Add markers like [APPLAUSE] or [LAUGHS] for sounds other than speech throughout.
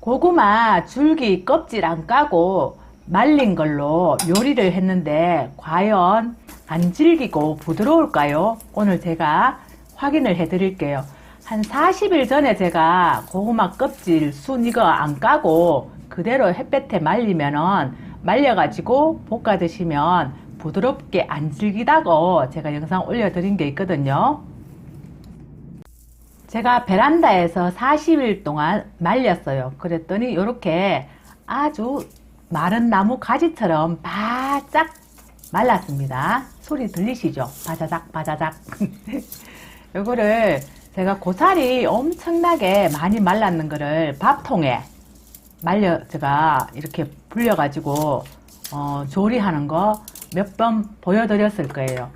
고구마 줄기 껍질 안 까고 말린 걸로 요리를 했는데 과연 안 질기고 부드러울까요? 오늘 제가 확인을 해 드릴게요. 한 40일 전에 제가 고구마 껍질 순 이거 안 까고 그대로 햇볕에 말리면은 말려가지고 볶아 드시면 부드럽게 안 질기다고 제가 영상 올려드린 게 있거든요. 제가 베란다에서 40일 동안 말렸어요. 그랬더니 이렇게 아주 마른 나무 가지처럼 바짝 말랐습니다. 소리 들리시죠? 바자작 바자작. [LAUGHS] 요거를 제가 고사리 엄청나게 많이 말랐는 거를 밥통에 말려 제가 이렇게 불려 가지고 어, 조리하는 거 몇 번 보여드렸을 거예요.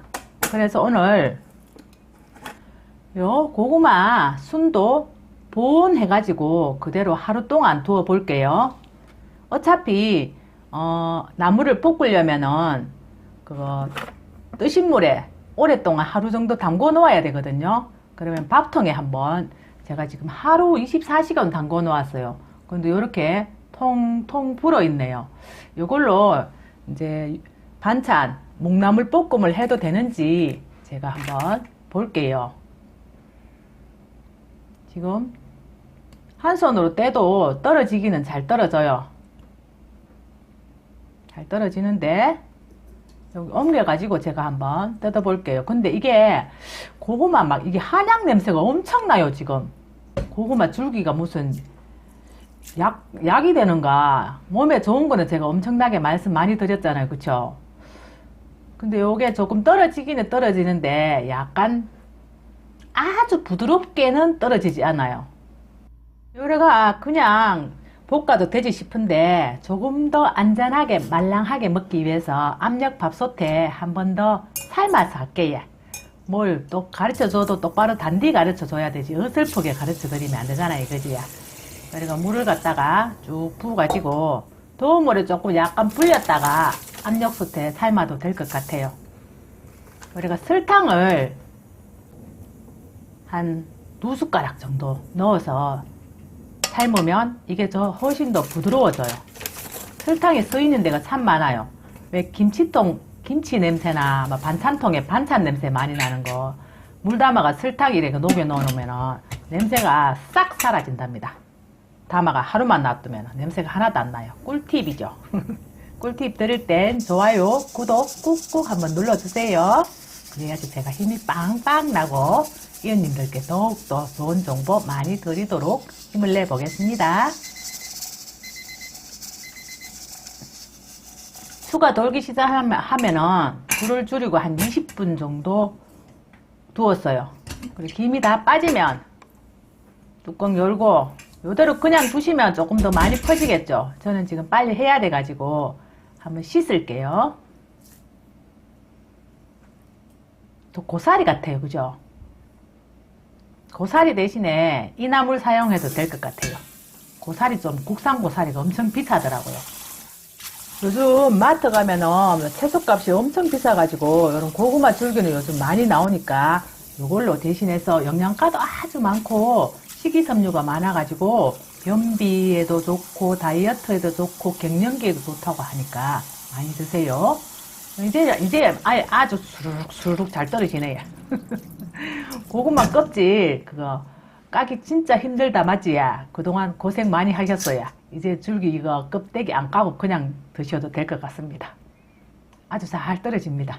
그래서 오늘 요 고구마 순도 본 해가지고 그대로 하루 동안 두어 볼게요. 어차피 어, 나무를 볶으려면은 그거 뜨신 물에 오랫동안 하루 정도 담궈 놓아야 되거든요. 그러면 밥통에 한번 제가 지금 하루 24시간 담궈 놓았어요. 근데 이렇게 통통 불어 있네요. 이걸로 이제 반찬 묵나물 볶음을 해도 되는지 제가 한번 볼게요. 지금 한 손으로 떼도 떨어지기는 잘 떨어져요. 잘 떨어지는데 여기 옮겨가지고 제가 한번 뜯어볼게요. 근데 이게 고구마 막 이게 한약 냄새가 엄청나요 지금. 고구마 줄기가 무슨 약, 약이 되는가. 몸에 좋은 거는 제가 엄청나게 말씀 많이 드렸잖아요. 그쵸? 근데 요게 조금 떨어지기는 떨어지는데 약간 아주 부드럽게는 떨어지지 않아요. 요래가 그냥 볶아도 되지 싶은데 조금 더 안전하게 말랑하게 먹기 위해서 압력 밥솥에 한 번 더 삶아서 할게요. 뭘 또 가르쳐 줘도 똑바로 단디 가르쳐 줘야 되지 어설프게 가르쳐 드리면 안 되잖아요. 그지야? 그러니까 물을 갖다가 쭉 부어가지고 더운 물에 조금 약간 불렸다가 압력솥에 삶아도 될 것 같아요. 우리가 설탕을 한 두 숟가락 정도 넣어서 삶으면 이게 저 훨씬 더 부드러워져요. 설탕이 쓰이는 데가 참 많아요. 왜 김치통, 김치 냄새나 막 반찬통에 반찬 냄새 많이 나는 거, 물 담아가 설탕 이렇게 녹여 넣어놓으면 냄새가 싹 사라진답니다. 담아가 하루만 놔두면 냄새가 하나도 안 나요. 꿀팁이죠. [LAUGHS] 꿀팁 들을 땐 좋아요, 구독 꾹꾹 한번 눌러주세요. 그래야지 제가 힘이 빵빵 나고 이웃님들께 더욱더 좋은 정보 많이 드리도록 힘을 내보겠습니다. 수가 돌기 시작하면은 불을 줄이고 한 20분 정도 두었어요. 그리고 김이 다 빠지면 뚜껑 열고 이대로 그냥 두시면 조금 더 많이 퍼지겠죠. 저는 지금 빨리 해야 돼가지고 한번 씻을게요. 또 고사리 같아요. 그죠? 고사리 대신에 이나물 사용해도 될 것 같아요. 고사리 좀 국산 고사리가 엄청 비싸더라고요. 요즘 마트 가면은 채소값이 엄청 비싸가지고 이런 고구마 줄기는 요즘 많이 나오니까 이걸로 대신해서 영양가도 아주 많고 식이섬유가 많아가지고 변비에도 좋고 다이어트에도 좋고 갱년기에도 좋다고 하니까 많이 드세요. 이제 이제 아주 수룩 수룩 잘 떨어지네요. [LAUGHS] 고구마 껍질 그거 까기 진짜 힘들다 맞지야? 그동안 고생 많이 하셨어야. 이제 줄기 이거 껍데기 안 까고 그냥 드셔도 될 것 같습니다. 아주 잘 떨어집니다.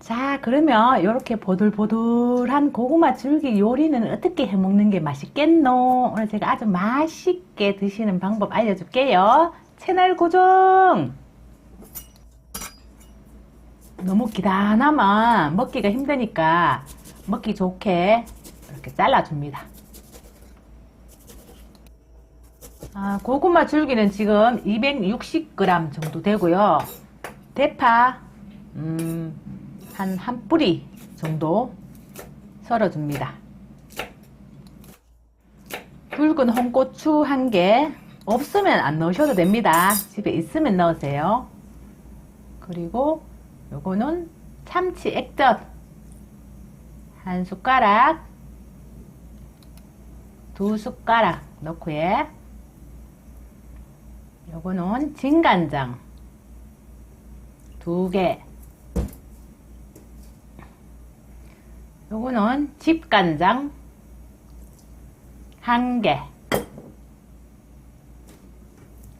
자, 그러면 이렇게 보들보들한 고구마 줄기 요리는 어떻게 해 먹는 게 맛있겠노? 오늘 제가 아주 맛있게 드시는 방법 알려줄게요. 채널 고정! 너무 기다나면 먹기가 힘드니까 먹기 좋게 이렇게 잘라줍니다. 아, 고구마 줄기는 지금 260g 정도 되고요. 대파 음, 한 한 뿌리 정도 썰어줍니다. 붉은 홍고추 한 개 없으면 안 넣으셔도 됩니다. 집에 있으면 넣으세요. 그리고 요거는 참치 액젓 한 숟가락 두 숟가락 넣고 예. 요거는 진간장 두 개. 요거는 집간장 한 개.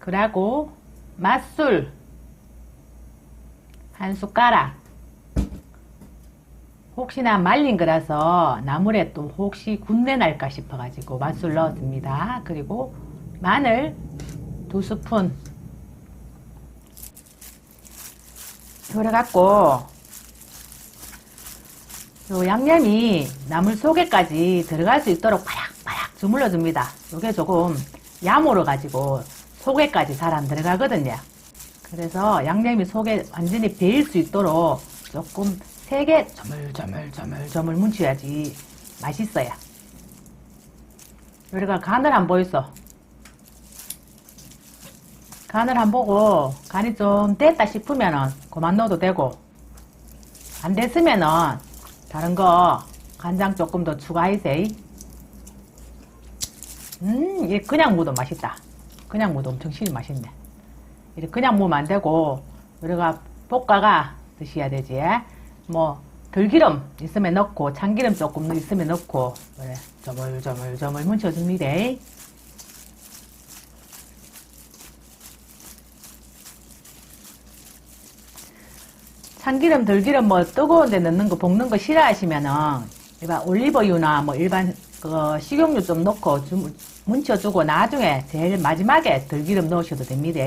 그리고 맛술 한 숟가락. 혹시나 말린 거라서 나물에 또 혹시 군내 날까 싶어 가지고 맛술 넣었습니다. 그리고 마늘 두 스푼. 그래갖고 요 양념이 나물 속에까지 들어갈 수 있도록 바락바락 주물러 줍니다. 요게 조금 야모로 가지고 속에까지 잘 안 들어가거든요. 그래서 양념이 속에 완전히 배일 수 있도록 조금 세게 저물저물저물저물 뭉쳐야지 맛있어요. 우리가 간을 안 보였어. 간을 안 보고 간이 좀 됐다 싶으면은 그만 넣어도 되고 안 됐으면은 다른 거 간장 조금 더 추가해세요. 음, 그냥 무도 맛있다. 그냥 무도 엄청 실 맛있네. 그냥 무면 안 되고 우리가 볶아가 드셔야 되지. 뭐 들기름 있으면 넣고 참기름 조금 있으면 넣고 그래 저물저물저물 뭉쳐줍니다. 참기름, 들기름 뭐 뜨거운 데 넣는 거 볶는 거 싫어하시면은 일반 올리브유나 뭐 일반 그 식용유 좀 넣고 좀 뭉쳐주고 나중에 제일 마지막에 들기름 넣으셔도 됩니다.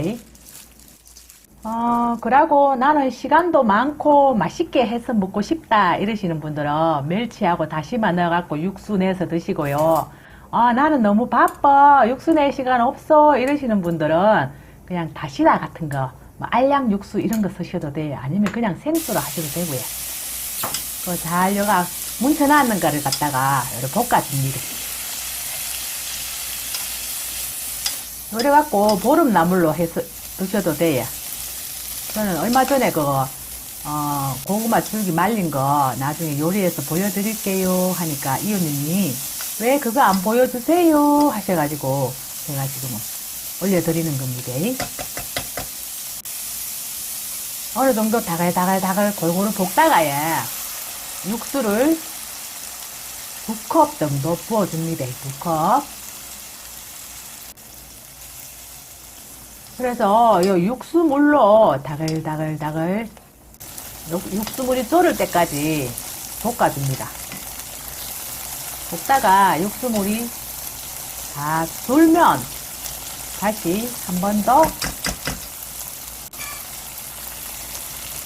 어, 그러고 나는 시간도 많고 맛있게 해서 먹고 싶다 이러시는 분들은 멸치하고 다시마 넣어갖고 육수 내서 드시고요. 아, 나는 너무 바빠. 육수 낼 시간 없어. 이러시는 분들은 그냥 다시다 같은 거, 뭐 알약 육수 이런 거 쓰셔도 돼요. 아니면 그냥 생수로 하셔도 되고요. 그잘 여가 뭉쳐놨는 거를 갖다가 이렇게 볶아줍니다. 그래갖고 보름나물로 해서 드셔도 돼요. 저는 얼마 전에 그거 어, 고구마 줄기 말린 거 나중에 요리해서 보여드릴게요 하니까 이웃님이 왜 그거 안 보여주세요 하셔가지고 제가 지금 올려드리는 겁니다. 어느 정도 다갈다갈다갈 골고루 볶다가 예, 육수를 두 컵 정도 부어줍니다. 두 컵. 그래서 요 육수물로 다글다글다글 육- 육수물이 졸을 때까지 볶아줍니다. 볶다가 육수물이 다 졸면 다시 한 번더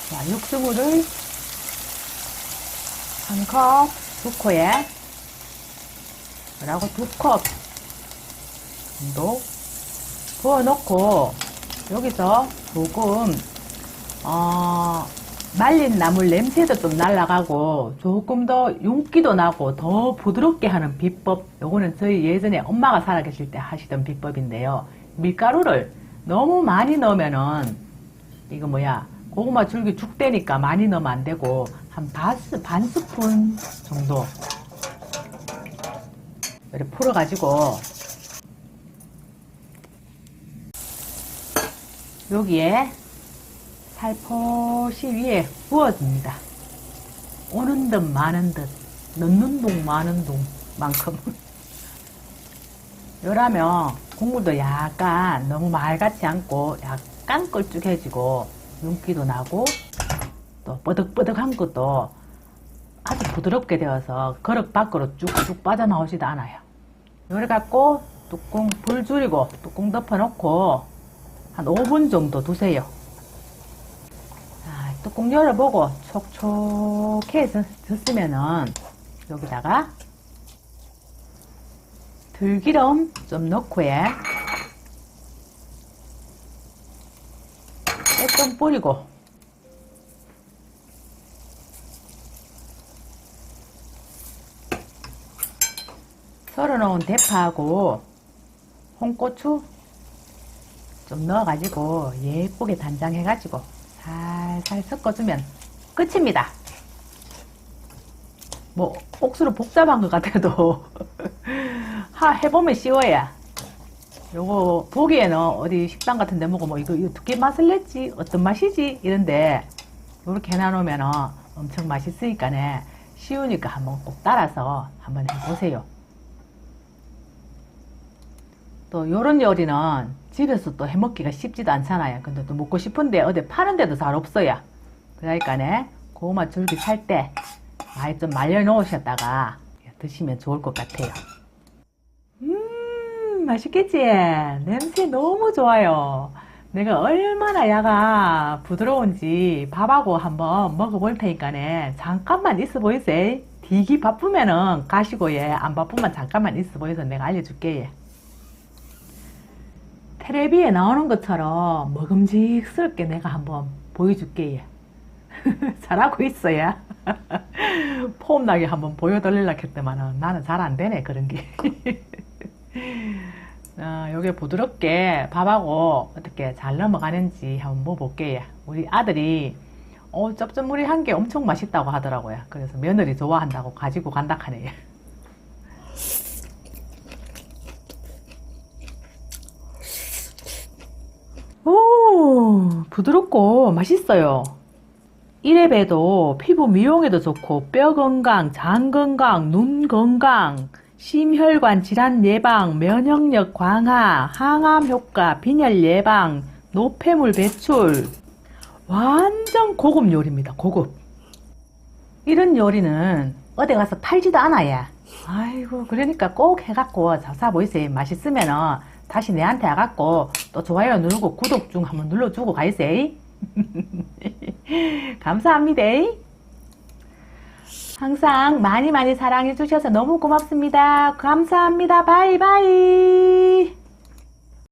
자, 육수물을 한 컵, 두 코에 그리고 두 컵 정도 부어놓고 여기서 조금 어, 말린 나물 냄새도 좀 날라가고 조금 더 윤기도 나고 더 부드럽게 하는 비법 요거는 저희 예전에 엄마가 살아계실 때 하시던 비법인데요. 밀가루를 너무 많이 넣으면은 이거 뭐야 고구마 줄기 죽대니까 많이 넣으면 안 되고 한 반, 스- 반 스푼 정도 이렇게 풀어가지고 여기에 살포시 위에 부어줍니다. 오는 듯 마는 듯 넣는 동 마는 동만큼 [LAUGHS] 요라면 국물도 약간 너무 맑같지 않고 약간 걸쭉해지고 윤기도 나고 또 뻐득뻐득한 것도 아주 부드럽게 되어서 그릇 밖으로 쭉쭉 빠져나오지도 않아요. 요래 갖고 뚜껑 불 줄이고 뚜껑 덮어놓고 한 5분 정도 두세요. 자, 뚜껑 열어보고 촉촉해 졌으면은 여기다가 들기름 좀 넣고에 깨좀 뿌리고 썰어놓은 대파하고 홍고추 좀 넣어가지고 예쁘게 단장 해가지고 살살 섞어주면 끝입니다. 뭐 옥수로 복잡한 것 같아도 [LAUGHS] 하, 해보면 쉬워야. 요거 보기에는 어디 식당 같은 데 먹으면 이거, 이거 어떻게 맛을 냈지? 어떤 맛이지? 이런데 요렇게 해놔놓으면 엄청 맛있으니까네. 쉬우니까 한번 꼭 따라서 한번 해보세요. 또 요런 요리는 집에서 또 해먹기가 쉽지도 않잖아요. 근데 또 먹고 싶은데 어디 파는 데도 잘 없어요. 그러니까네 고구마 줄기 살 때 많이 좀 말려 놓으셨다가 드시면 좋을 것 같아요. 음 맛있겠지? 냄새 너무 좋아요. 내가 얼마나 야가 부드러운지 밥하고 한번 먹어볼 테니까네 잠깐만 있어 보이세요? 되게 바쁘면은 가시고 예안 바쁘면 잠깐만 있어 보여서 내가 알려줄게 예. 테레비에 나오는 것처럼 먹음직스럽게 내가 한번 보여줄게. 예. [LAUGHS] 잘하고 있어요. [LAUGHS] 폼나게 한번 보여드리려고 했더만은 나는 잘 안 되네, 그런 게. [LAUGHS] 어, 요게 부드럽게 밥하고 어떻게 잘 넘어가는지 한번 먹어볼게 요. 우리 아들이 어, 쩝쩝무리한 게 엄청 맛있다고 하더라고요. 그래서 며느리 좋아한다고 가지고 간다 하네요. 오, 부드럽고 맛있어요. 이래봬도 피부 미용에도 좋고 뼈 건강, 장 건강, 눈 건강, 심혈관 질환 예방, 면역력 강화, 항암 효과, 빈혈 예방, 노폐물 배출. 완전 고급 요리입니다. 고급. 이런 요리는 어디 가서 팔지도 않아요. 아이고, 그러니까 꼭 해갖고 자사 보이세요. 맛있으면은 다시 내한테 와갖고 또 좋아요 누르고 구독 중 한번 눌러주고 가이세요. [LAUGHS] 감사합니다. 항상 많이 많이 사랑해 주셔서 너무 고맙습니다. 감사합니다. 바이바이.